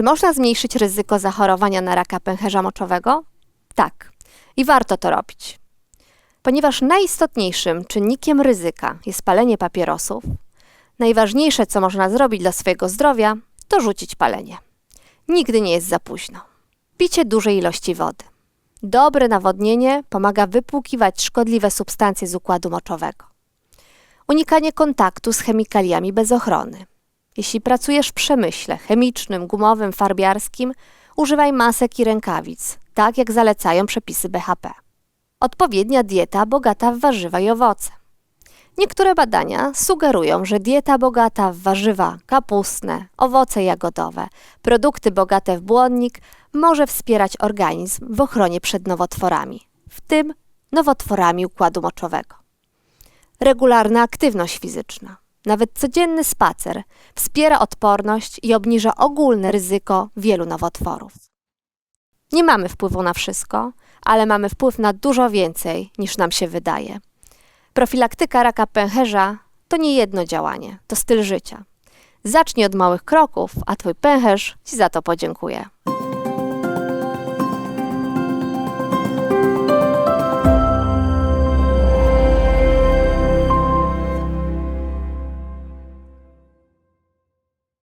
Czy można zmniejszyć ryzyko zachorowania na raka pęcherza moczowego? Tak. I warto to robić. Ponieważ najistotniejszym czynnikiem ryzyka jest palenie papierosów, najważniejsze, co można zrobić dla swojego zdrowia, to rzucić palenie. Nigdy nie jest za późno. Picie dużej ilości wody. Dobre nawodnienie pomaga wypłukiwać szkodliwe substancje z układu moczowego. Unikanie kontaktu z chemikaliami bez ochrony. Jeśli pracujesz w przemyśle chemicznym, gumowym, farbiarskim, używaj masek i rękawic, tak jak zalecają przepisy BHP. Odpowiednia dieta bogata w warzywa i owoce. Niektóre badania sugerują, że dieta bogata w warzywa kapustne, owoce jagodowe, produkty bogate w błonnik może wspierać organizm w ochronie przed nowotworami, w tym nowotworami układu moczowego. Regularna aktywność fizyczna, nawet codzienny spacer, wspiera odporność i obniża ogólne ryzyko wielu nowotworów. Nie mamy wpływu na wszystko, ale mamy wpływ na dużo więcej niż nam się wydaje. Profilaktyka raka pęcherza to nie jedno działanie, to styl życia. Zacznij od małych kroków, a twój pęcherz ci za to podziękuje.